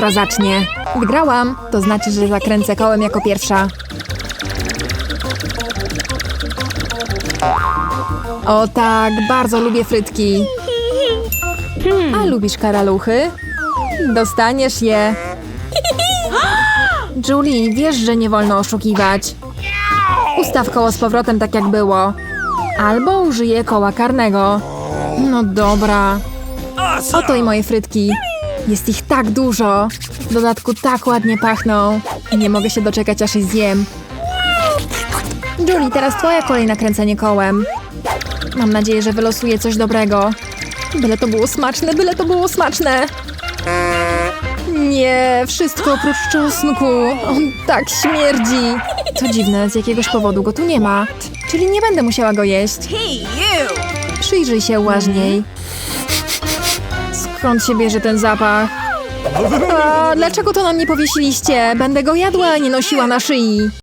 która zacznie. Wygrałam. To znaczy, że zakręcę kołem jako pierwsza. O tak, bardzo lubię frytki. A lubisz karaluchy? Dostaniesz je. Julie, wiesz, że nie wolno oszukiwać. Ustaw koło z powrotem tak jak było. Albo użyję koła karnego. No dobra. Oto i moje frytki. Jest ich tak dużo. W dodatku tak ładnie pachną. I nie mogę się doczekać, aż je zjem. Julie, teraz twoja kolej na kręcenie kołem. Mam nadzieję, że wylosuję coś dobrego. Byle to było smaczne, byle to było smaczne. Nie, wszystko oprócz czosnku. On tak śmierdzi. Co dziwne, z jakiegoś powodu go tu nie ma. Czyli nie będę musiała go jeść. Przyjrzyj się uważniej. Skąd się bierze ten zapach? A, dlaczego to nam nie powiesiliście? Będę go jadła, nie nosiła na szyi.